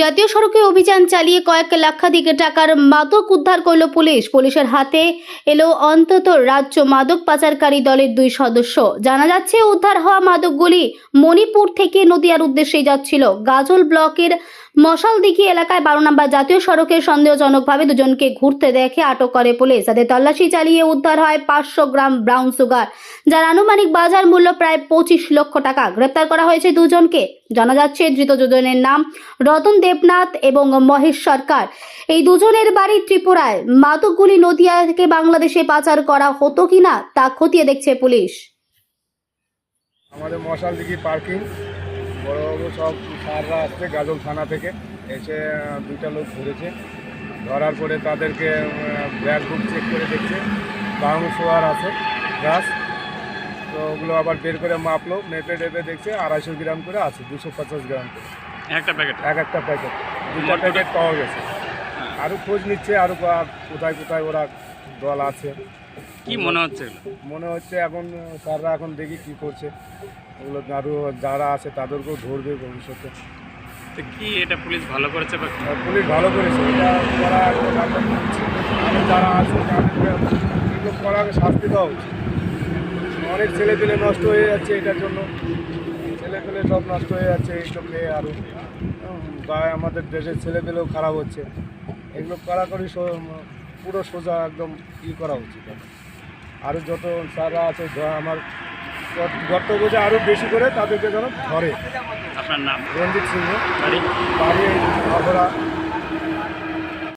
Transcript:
জাতীয় সড়কে অভিযান চালিয়ে কয়েক লাখাধিক টাকার মাদক উদ্ধার করল পুলিশ। পুলিশের হাতে এলো অন্তত রাজ্য মাদক পাচারকারী দলের দুই সদস্য। জানা যাচ্ছে, উদ্ধার হওয়া মাদকগুলি মণিপুর থেকে নদিয়ার উদ্দেশ্যে যাচ্ছিল। গাজল ব্লকের মশালদিঘি এলাকায় বারো নম্বর জাতীয় সড়কে সন্দেহজনকভাবে দুজনকে ঘুরতে দেখে আটক করে পুলিশ। তাদের তল্লাশি চালিয়ে উদ্ধার হয় পাঁচশো গ্রাম ব্রাউন সুগার, যার আনুমানিক বাজার মূল্য প্রায় পঁচিশ লক্ষ টাকা। গ্রেপ্তার করা হয়েছে দুজনকে। জানা যাচ্ছে ধৃত দুজনের নাম রতন দেবনাথ এবং মহেশ সরকার। এই দুজনের বাড়ি ত্রিপুরায়। মাদকগুলি নদিয়া থেকে বাংলাদেশে পাচার করা হতো কিনা তা খতিয়ে দেখছে পুলিশ। আমাদের মশাল দিঘি পার্কিং। বড় বড় সব সাররা আসছে গাজল থানা থেকে। এসে দুইটা লোক ধরেছে। ধরার পরে তাদেরকে ব্যাগ বুক চেক করে দেখছে। বাউন সোয়ার আছে গাছ ওগুলো আবার বের করে মাপলো মেপে টেপে দেখছে আড়াইশো গ্রাম করে আছে দুশো পঞ্চাশ গ্রাম করে। একটা প্যাকেট? এক একটা প্যাকেট। দুটা প্যাকেট পাওয়া গেছে। আরও খোঁজ নিচ্ছে আরও কোথায় কোথায় ওরা দল আছে। কি মনে হচ্ছে মনে হচ্ছে এখন স্যাররা এখন দেখি কি করছে। ওগুলো আরও যারা আছে তাদেরকেও ধরবে ভবিষ্যতে। তো কি এটা পুলিশ ভালো করেছে বা পুলিশ ভালো করেছে। এটা করা যারা আছে তাদেরকে করা শাস্তি দেওয়া উচিত। অনেক ছেলে পেলে নষ্ট হয়ে যাচ্ছে এটার জন্য। ছেলে পেলে সব নষ্ট হয়ে যাচ্ছে এইসব খেয়ে আরও বা আমাদের দেশের ছেলে পেলেও খারাপ হচ্ছে। এগুলো কড়াকড়ি পুরো সোজা একদম ই করা উচিত। আরও যত স্যাররা আছে আমার গর্ত বোঝে আরও বেশি করে তাদেরকে যেন ধরে। আপনার নাম? রঞ্জিত সিংহ। বাড়ি? বাড়ি